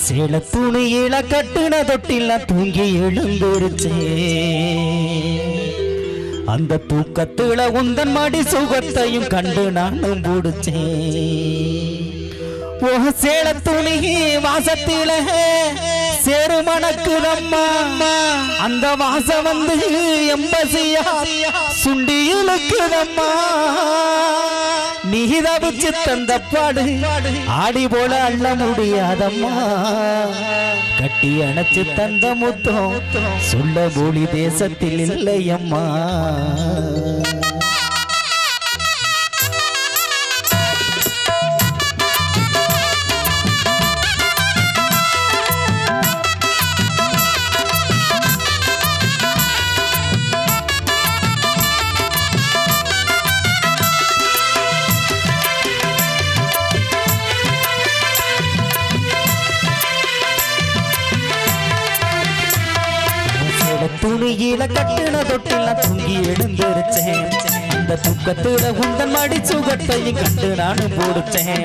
சேல துணியில கட்டுன தொட்டில தூங்கி எழுந்துருச்சே. அந்த தூக்கத்துல உந்தன் மாடி சுகத்தையும் கண்டு நானும் பிடிச்சேன் ஓ சேல துணி வாசத்தில சேரு மணக்குதம்மா அந்த வாசம் வந்து எம்பசியா சுண்டி இழுக்குதம்மா நீ தவிச்சு தந்த பாடு ஆடி போல அள்ள முடியாதம்மா. கட்டி அணைச்சு தந்த முத்தம். சொல்ல மொழி தேசத்தில் இல்லையம்மா. துணியில கட்டுன தொட்டில தூங்கி எழுந்திருச்சேன். அந்த துக்கத்துல உந்தன் மடி சுகத்தையும் கண்டு நானும் போடுச்சேன்.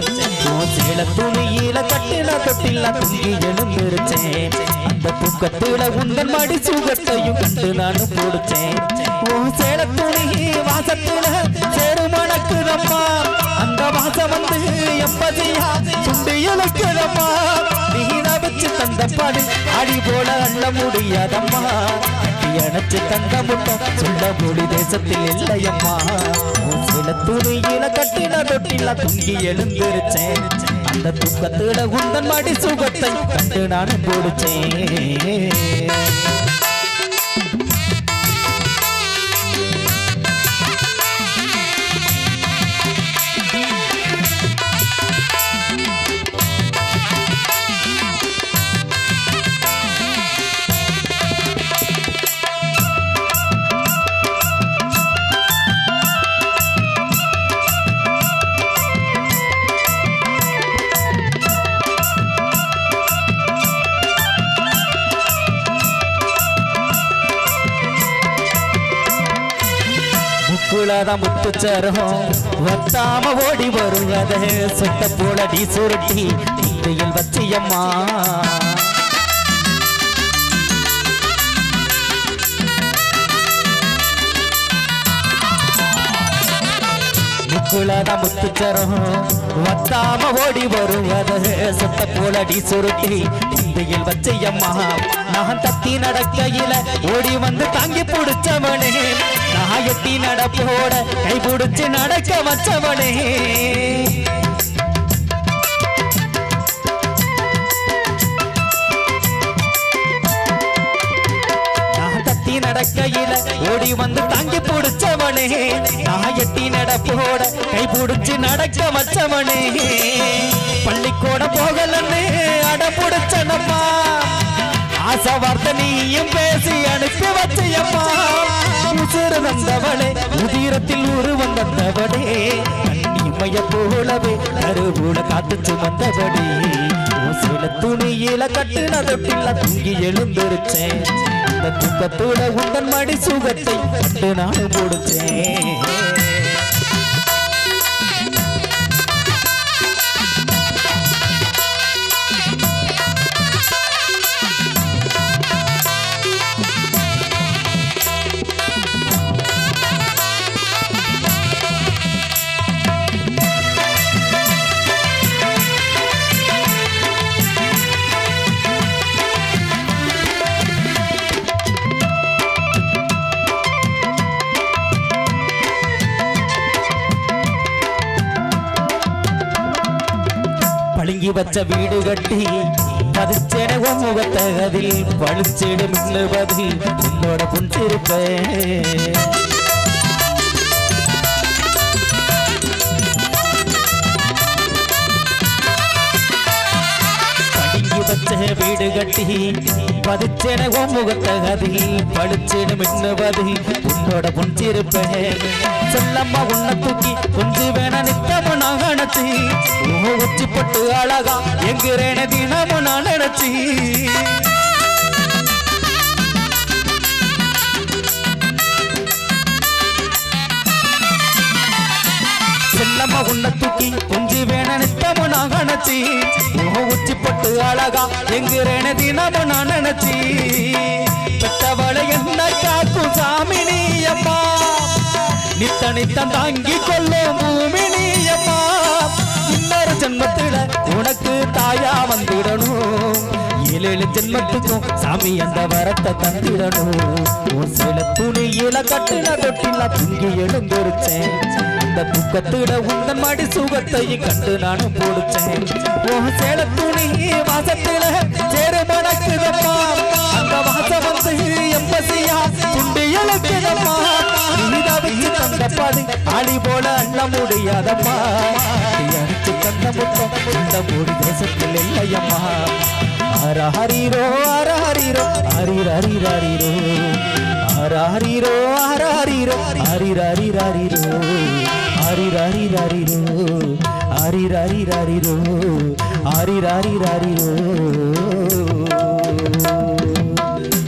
சேல துணியில கட்டுன தொட்டில தூங்கி எழுந்திருச்சேன். அந்த துக்கத்துல உந்தன் மடி சுகத்தையும் கண்டு நானும் போடுச்சேன். உன் சேல துணி வாசத்துல சேரு நம்மா அந்த வாசம் வந்து எப்பதியா? சுண்டு இழுக்குதம்மா தந்த பாடு அடி போல அள்ள முடியாதம்மா. கட்டி அணைச்சு தந்த முட்டம் சொல்ல மொழி தேசத்தில் இல்லையம்மா. சில துணியில கட்டின தொட்டில துங்கி எழுந்திருச்சேன். அந்த துக்கத்துல உந்தன் மடி சுகத்தை கண்டு நான் பிடிச்சேன் முக்குளாத முத்துச்சரம் வத்தாம ஓடி வருவத சொத்த போலடி சுருட்டி இந்தையில் வச்சியம்மா. முக்குளாத முத்துச்சரம் வத்தாம ஓடி வருவத சொத்த போலடி சுருட்டி இந்தையில் வச்சையம்மா. நான் தத்தி நடக்கையில ஓடி வந்து தாங்கி பிடிச்ச எட்டி நடப்போட கை பிடிச்சு நடக்க வச்சவனே. நடக்கையில ஓடி வந்து தாங்கி பிடிச்சவனே. நான் எட்டி நடப்போட கை பிடிச்சு நடக்க வச்சவனே. பள்ளிக்கூட போகலன்னு அட பிடிச்சனப்பா. ஆசை வார்த்தை நீயும் பேசி அனுப்பி வச்சையம்மா உசுறு வந்தவளே உதிரத்தில் உருவம் வந்தவடே கண்ணிமைய போலவே கருவூல காத்து சுமந்தபடி சில துணியில கட்டுன தொட்டில தூங்கி எழுந்திருச்சேன். இந்த துக்கத்தோட உந்தன் மடி சுகத்தை கண்டு நான் முடிச்சேன் பழுங்கி வச்ச வீடு கட்டி பதிச்சென முகத்தகதில் முகத்தை அதில் பழுச்செடு மின்னுவது உன்னோட புஞ்சிருப்பேன் படுங்கி வீடு கட்டி பதிச்சென உன் முகத்தகதி அதில் பழுச்செடு மின்னுவது உன்னோட புஞ்சிருப்பே சொல்லம்மா உன்னை தூக்கி கொஞ்சம் வேணா நித்தமும் நான் கணச்சி உச்சி பட்டு அழகா எங்கிறேன தினமும் நான் நினைச்சி செல்லம்மா உன்னை தூக்கி குஞ்சு வேண நித்தமும் நான் கணச்சி. உன் உச்சி அழகா எங்கிறேன தினமும் நான் நினைச்சி. பெத்தவளை என்ன காக்கும் சாமினி அம்மா. நித்த நித்தம் தாங்கி கொள்ளும் பூமினி அம்மா. இன்னொரு ஜென்மத்தில உனக்கு தாயா வந்திடணும். ஏழு ஏழு ஜென்மத்துக்கும் சாமி அந்த வரத்தை தந்திடணும். உன் சில துணியில கட்டுல தொட்டில தூங்கி எழுந்திருச்சேன். இந்த துக்கத்திட உந்தன் மடி சுகத்தையும் கண்டு நானும் போடுச்சேன். ஓ சேல துணி வாசத்தில சேரு மணக்குதம்மா. அந்த வாசம் வந்து எம்பசியா துண்டி இழக்குதம்மா நீதா வச்சு தந்த பாது ஆளி போல அண்ண முடியாதம்மா. அடிச்சு தந்த முத்தம் இந்த மூடி தேசத்தில் இல்லையம்மா. ஹர ஹரிரோ ஹர ஹரிரோ ஹரிர ஹரிரோ ஹர ஹரிரோ. ஹர ஹரிரோ ஹரிர ஹரிரோ ஹரிர ஹரிரோ. ஆரிராரிராரிரோ ஆரிராரிராரிரோ ஆரிராரிராரிரோ.